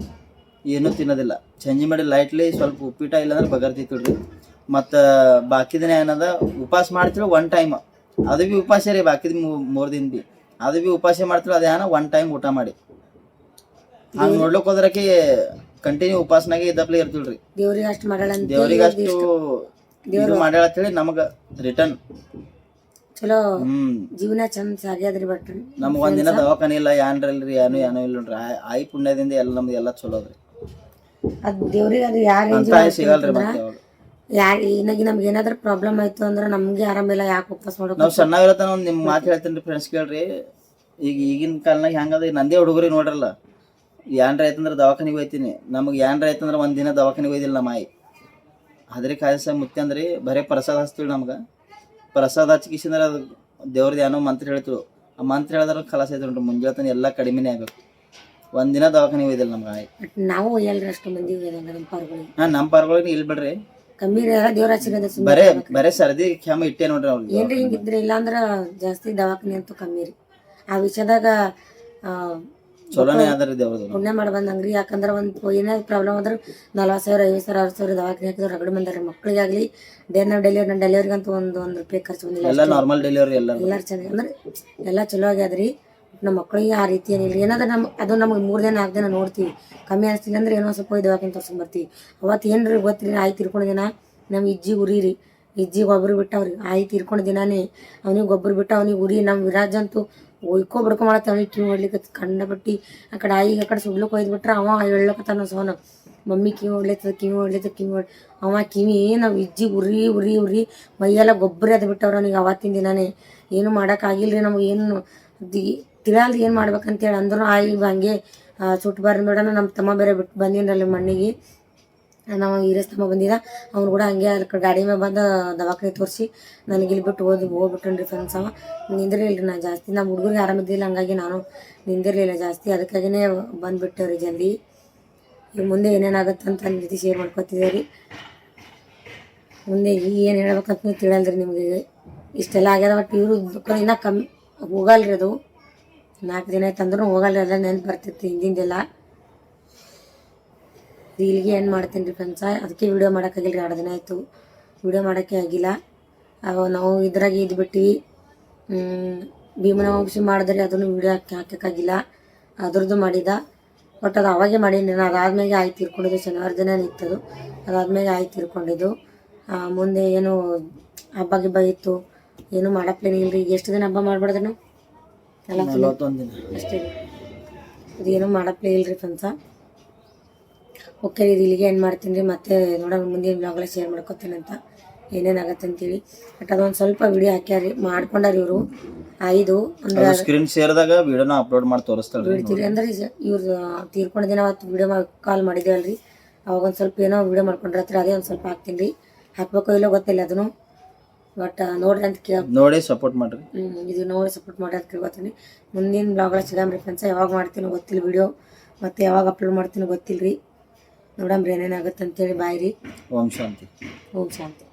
ಏನೂ ತಿನ್ನೋದಿಲ್ಲ. ಚಂಜಿ ಮಾಡಿ ಲೈಟ್ಲಿ ಸ್ವಲ್ಪ ಉಪ್ಪಿಟ ಇಲ್ಲಾಂದ್ರೆ ಬಗರ್ತಿತ್ತಿಲ್ರಿ ಮತ್ತು ಬಾಕಿ ದಿನ ಏನದ? ಉಪವಾಸ ಮಾಡ್ತೀವಿ ಒನ್ ಟೈಮ್ ಅದು ಭೀ ಉಪವಾಸ ರೀ, ಬಾಕಿದ ಮೂರು ದಿನ ಭೀ. ಅದು ಭೀ ಉಪವಾಸ ಮಾಡ್ತೀವಿ ಅದೇನ ಒನ್ ಟೈಮ್ ಊಟ ಮಾಡಿ. ಹಂಗೆ ನೋಡ್ಲಿಕ್ಕೆ ಹೋದ್ರಕಿ ಕಂಟಿನ್ಯೂ ಉಪಾಸನಾಗೆ ಇದ್ದಪ್ಲೆ ಇರ್ತಿಲ್ರಿ ದೇವ್ರಿಗೆ ಅಷ್ಟು ಮಾಡಲ್ಲ ಅಂತ ದೇವ್ರಿಗೆ ಅಷ್ಟು ಇದು ಮಾಡ್ಯಾಳ ಅಂತೇಳಿ ನಮಗ ರಿಟರ್ನ್ ಚಲೋ ಹ್ಮ್. ಜೀವನ ಚಂದ ಸಾಗ್ಯಾದ್ರಿ ಬಟ್ ನಮ್ಗೆ ಒಂದಿನ ದವಾಖಾನೆ ಇಲ್ಲ ಯಾನ್ರಲ್ರಿ ಏನು ಏನೂ ಇಲ್ಲ ನೋಡ್ರಿ ಆಯ್- ಆಯಿ ಪುಣ್ಯದಿಂದ ಎಲ್ಲ ನಮ್ದು ಎಲ್ಲ ಚಲೋ ಅದ್ರಿ. ಅದ್ ದೇವ್ರಿಗೆ ಅದು ಯಾರು ಅಂತ ಆಯ್ ಸಿಗಲ್ರಿ ಮತ್ತೆ ಯಾರು ಈಗ ನಮ್ಗೆ ಏನಾದ್ರೂ ಪ್ರಾಬ್ಲಮ್ ಆಯ್ತು ಅಂದ್ರೆ ನಮ್ಗೆ ಆರಾಮಿಲ್ಲ ಯಾಕೆ ಉಪವಾಸ ಮಾಡೋದು ನಾವ್ ಸಣ್ಣ ಒಂದ್ ನಿಮ್ ಮಾತು ಹೇಳ್ತೀನಿ ಫ್ರೆಂಡ್ಸ್ ಕೇಳ್ರಿ. ಈಗ ಈಗಿನ ಕಾಲನಾಗ ಹೆಂಗದ ಈಗ ನಂದೇ ಹುಡುಗರಿ ನೋಡ್ರಲ್ಲ. ಏನ್ರ ಆಯ್ತಂದ್ರೆ ದವಾಖಾನಿಗೆ ಹೋಯ್ತೀನಿ. ನಮಗೆ ಏನ್ರ ಆಯ್ತಂದ್ರೆ ಒಂದು ದಿನ ದವಾಖಾನಿಗೆ ಹೋಯ್ದಿಲ್ಲ ನಮ್ಮ ಆಯಿ ಅದ್ರಿ ಕಾಯಸ ಮುತ್ತೆ ಅಂದ್ರೆ ಬರೇ ಪ್ರಸಾದ ಹಚ್ತೀವಿ ನಮ್ಗೆ. ಪ್ರಸಾದ ಹಚ್ಕಿಸಿಂದ್ರೆ ಅದು ದೇವ್ರದ್ದು ಏನೋ ಮಂತ್ರ ಹೇಳ್ತಿಳು ಆ ಮಂತ್ರ ಹೇಳಿದ್ರೆ ಖಲಾಸ ಐತೆ ಮುಂಜಾನೆ ಮುಂಜಾನೆ ಎಲ್ಲ ಕಡಿಮೆನೇ ಆಗ್ಬೇಕು. ಒಂದ್ ದಿನ ದವಾಖಾನೆ ಹೋಯ್ದಿಲ್ಲ ನಮ್ಗೆ ಆಯಿ ನಾವು ಒಯ್ಯಲ್ರಿ ಅಷ್ಟು ಮಂದಿ ನಮ್ಮ ಪಾರ್ಗಳಿಗೆ. ಹಾ ನಮ್ಮ ಪಾರ್ಗಳಿಗೆ ಇಲ್ಲಿ ಬಿಡ್ರಿ. ಕಮ್ಮಿ ದೇವ್ರ ಬರೇ ಬರೇ ಸರ್ದಿ ಕ್ಷಮ ಇಟ್ಟೆ ನೋಡ್ರಿ ಅವ್ರಿಗೆ. ಏನ್ರಿ ಹಿಂಗಿದ್ರೆ ಇಲ್ಲಾಂದ್ರ ಜಾಸ್ತಿ ದವಾಖಾನೆ ಅಂತೂ ಕಮ್ಮಿ ರೀ. ಆ ವಿಷಯದಾಗ ಚಲೋನೇ ಪುಣ್ಯ ಮಾಡಿ ಬಂದಂಗ್ರಿ ಯಾಕಂದ್ರೆ ಒಂದು ಏನಾದ್ರು ಪ್ರಾಬ್ಲಮ್ ಆದ್ರೆ ನಲ್ವತ್ತು ಸಾವಿರ ಐವತ್ತು ಸಾವಿರ ಆರು ಸಾವಿರ ದವಾಖಾನೆ ಹಾಕಿದ್ರೆ ರಗಡ್ ಬಂದಾರೆ ಮಕ್ಕಳಿಗಾಗಲಿ ಡೇನ ಡೆಲಿವರಿ ನನ್ನ ಡೆಲಿವರಿಗಂತೂ ಒಂದು ಒಂದು ರೂಪಾಯಿ ಖರ್ಚು ಬಂದಿಲ್ಲ ಎಲ್ಲ ನಾರ್ಮಲ್ ಡೆಲಿವರಿ ಎಲ್ಲ ಎಲ್ಲರೂ ಚೆನ್ನಾಗಿ ಅಂದ್ರೆ ಎಲ್ಲ ಚಲೋ ಆಗ್ಯಾದ್ರಿ. ನಮ್ಮ ಮಕ್ಕಳಿಗೆ ಆ ರೀತಿ ಏನಿಲ್ಲ ಏನಾದ್ರೆ ನಮ್ಮ ಅದು ನಮಗೆ ಮೂರು ದಿನ ನಾಲ್ಕು ದಿನ ನೋಡ್ತೀವಿ. ಕಮ್ಮಿ ಅನಿಸ್ತಿಲ್ಲ ಅಂದ್ರೆ ಏನೋ ಸ್ವಲ್ಪ ಹೋಗಿ ದವಾಖಾನೆ ತೋರ್ಸ್ಕೊಂಡ್ ಬರ್ತೀವಿ. ಅವತ್ತು ಏನ್ರಿ ಗೊತ್ತಿಲ್ಲ ಆಯ್ತು ತಿರ್ಕೊಂಡ ದಿನ ನಮ್ಮ ಇಜ್ಜಿ ಉರಿ ರೀ. ಇಜ್ಜಿ ಗೊಬ್ಬರ ಬಿಟ್ಟವ್ರಿ. ಆಯ್ತು ತಿರ್ಕೊಂಡ ದಿನಾನೇ ಅವ್ನಿಗೆ ಗೊಬ್ಬರ ಬಿಟ್ಟು ಅವ್ನಿಗೆ ಉರಿ ನಮ್ಮ ವಿರಾಜ್ ಅಂತೂ ಒಯ್ಕೊ ಬಿಡ್ಕೊ ಮಾಡತ್ತ ಅವ್ನಿಗೆ ಕಿವಿ ಹೊಡ್ಲಿಕ್ಕೆ ಕಂಡ ಬಟ್ಟಿ ಆ ಕಡೆ ಆಯಿಗೆ ಆ ಕಡೆ ಸುಡ್ಲಕ್ಕೆ ಒಯ್ದು ಬಿಟ್ರೆ ಅವ ಹೇಳಕತ್ತಾನ ಸೋನ. ಮಮ್ಮಿ ಕಿವಿ ಹೊಡ್ಲತ್ತದ ಕಿವಿ ಹೊಡ್ಲತ್ತದ ಕಿವಿ ಹೊಡ್ ಅವ ಕಿವಿ ನಾವು ಇಜ್ಜಿ ಉರಿ ಉರಿ ಉರಿ ಮೈಯೆಲ್ಲ ಗೊಬ್ಬರ ಅದು ಬಿಟ್ಟವ್ರ ಅವನಿಗೆ ಅವತ್ತಿನ ದಿನಾನೇ. ಏನು ಮಾಡೋಕ್ಕಾಗಿಲ್ರಿ ನಮಗೆ ಏನು ತಿಳಿಯಲ್ದು ಏನು ಮಾಡ್ಬೇಕಂತೇಳಿ ಅಂದ್ರೂ ಈಗ ಹಂಗೆ ಸುಟ್ಟು ನೋಡೋಣ ನಮ್ಮ ತಮ್ಮ ಬೇರೆ ಬಿಟ್ಟು ಬಂದಿನ್ರಲ್ಲಿ ಮಣ್ಣಿಗೆ. ನಾವು ತಮ್ಮ ಬಂದಿದ್ದ ಅವ್ನು ಕೂಡ ಹಂಗೆ ಅಲ್ಲಿ ಗಾಡಿ ಮೇಲೆ ಬಂದು ದವಾಖಾನೆ ತೋರಿಸಿ, ನನಗೆ ಇಲ್ಲಿ ಬಿಟ್ಟು ಓದಿ ಹೋಗ್ಬಿಟ್ಟನ್ರಿ ಫ್ರೆಂಡ್ಸ್ ಅವ. ನಿಂದಿರಲಿಲ್ಲ ನಾ ಜಾಸ್ತಿ ನಮ್ಮ ಹುಡುಗರಿಗೆ ಆರಾಮಿದ್ದಿಲ್ಲ ಹಂಗಾಗಿ ನಾನು ನಿಂದಿರಲಿಲ್ಲ ಜಾಸ್ತಿ. ಅದಕ್ಕಾಗಿಯೇ ಬಂದುಬಿಟ್ಟೆ ರೀ ಜಲ್ದಿ. ಈಗ ಮುಂದೆ ಏನೇನಾಗುತ್ತೆ ಅಂತ ನನ್ನ ಜೊತೆ ಶೇರ್ ಮಾಡ್ಕೊತಿದ್ದೆ ರೀ. ಮುಂದೆ ಈಗ ಏನು ಹೇಳ್ಬೇಕಂತ ತಿಳಿಯಲ್ರಿ ನಿಮಗೆ. ಇಷ್ಟೆಲ್ಲ ಆಗ್ಯದ ಬಟ್ ಇವರು ದುಃಖ ಇನ್ನೂ ಕಮ್ಮಿ, ಹೋಗಲ್ರಿ ಅದು. ನಾಲ್ಕು ದಿನ ಆಯ್ತು ಅಂದ್ರೂ ಹೋಗಲ್ರಿ ಎಲ್ಲ ನೆನ್ಪು ಬರ್ತಿತ್ತು ಹಿಂದಿಂದೆಲ್ಲ. ರೀಲ್ಗೆ ಏನು ಮಾಡ್ತೀನಿ ರೀ ಫ್ರೆಂಡ್ಸ ಅದಕ್ಕೆ ವಿಡಿಯೋ ಮಾಡೋಕ್ಕಾಗಿಲ್ಲ ರೀ ಎರಡು ದಿನ ಆಯಿತು. ವಿಡಿಯೋ ಮಾಡೋಕ್ಕೆ ಆಗಿಲ್ಲ. ಅವ ನಾವು ಇದ್ರಾಗೆ ಇದ್ಬಿಟ್ಟಿವಿ ಭೀಮನ ವಂಶಿ ಮಾಡಿದ್ರೆ ಅದನ್ನು ವೀಡಿಯೋ ಹಾಕಿ ಹಾಕೋಕ್ಕಾಗಿಲ್ಲ ಅದ್ರದ್ದು ಮಾಡಿದ. ಬಟ್ ಅದು ಅವಾಗೆ ಮಾಡೀನಿ ನಾನು ಅದಾದ್ಮೇಲೆ ಆಯ್ತು ತೀರ್ಕೊಂಡಿದ್ದು. ಶನಿವಾರ ದಿನ ನಿಂತದು ಅದಾದ್ಮೇಲೆ ಆಯ್ತು ತೀರ್ಕೊಂಡಿದ್ದು. ಮುಂದೆ ಏನು ಹಬ್ಬ ಗಿಬ್ಬ ಇತ್ತು. ಏನು ಮಾಡಪ್ಲೇನ ಇಲ್ರಿ. ಎಷ್ಟು ದಿನ ಹಬ್ಬ ಮಾಡ್ಬಾರ್ದು ನಾವು? ದಿನ? ಅಷ್ಟೇ ಇದು ಅದೇನು ಮಾಡಪ್ಲೇ ಇಲ್ರಿ ಫ್ರೆಂಡ್ಸ ಓಕೆ ರೀ ಇದು ಇಲ್ಲಿಗೆ ಏನು ಮಾಡ್ತೀನಿ ರೀ ಮತ್ತೆ ನೋಡೋಣ ಮುಂದಿನ ಬ್ಲಾಗ್ಲ ಶೇರ್ ಮಾಡ್ಕೊತೀನಿ ಅಂತ ಏನೇನಾಗತ್ತೆ ಅಂತೇಳಿ. ಬಟ್ ಅದೊಂದು ಸ್ವಲ್ಪ ವಿಡಿಯೋ ಹಾಕ್ಯಾರಿ ಮಾಡ್ಕೊಂಡಾರ ಇವರು. ಐದು ಅಂದ್ರೆ ಅದು ಸ್ಕ್ರೀನ್ ಶೇರ್ದಾಗ ವಿಡಿಯೋನ ಅಪ್ಲೋಡ್ ಮಾಡಿ ತೋರಿಸ್ತಾರೆ ಬಿಡ್ತೀರಿ. ಅಂದ್ರೆ ಇವ್ರು ತೀರ್ಕೊಂಡ ದಿನ ಅವತ್ತು ವಿಡಿಯೋ ಕಾಲ್ ಮಾಡಿದ್ದೇವಲ್ರಿ ಅವಾಗ ಒಂದು ಸ್ವಲ್ಪ ಏನೋ ವಿಡಿಯೋ ಮಾಡ್ಕೊಂಡ್ರತ್ರ ಅದೇ ಒಂದು ಸ್ವಲ್ಪ ಹಾಕ್ತೀನಿ ರೀ. ಹಾಕ್ಬೇಕೋ ಇಲ್ಲೋ ಗೊತ್ತಿಲ್ಲ ಅದನ್ನು. ಬಟ್ ನೋಡ್ರಿ ಅಂತ ಕೇಳ ನೋಡಿ ಸಪೋರ್ಟ್ ಮಾಡ್ರಿ. ಇದು ನೋಡಿ ಸಪೋರ್ಟ್ ಮಾಡಿ ಅಂತ ಕೇಳ್ಕೊತೀನಿ. ಮುಂದಿನ ಬ್ಲಾಗ್ಗಳ ಸಿಗಮ್ರಿ ಫ್ರೆಂಡ್ಸ ಯಾವಾಗ ಮಾಡ್ತೀನೋ ಗೊತ್ತಿಲ್ಲ ವಿಡಿಯೋ ಮತ್ತು ಯಾವಾಗ ಅಪ್ಲೋಡ್ ಮಾಡ್ತೀನೋ ಗೊತ್ತಿಲ್ಲ ರೀ ನೋಡಮ್ರಿ ಏನೇನಾಗುತ್ತೆ ಅಂತೇಳಿ ಬಾಯ್ರಿ. ಓಂ ಶಾಂತಿ. ಓಂ ಶಾಂತಿ.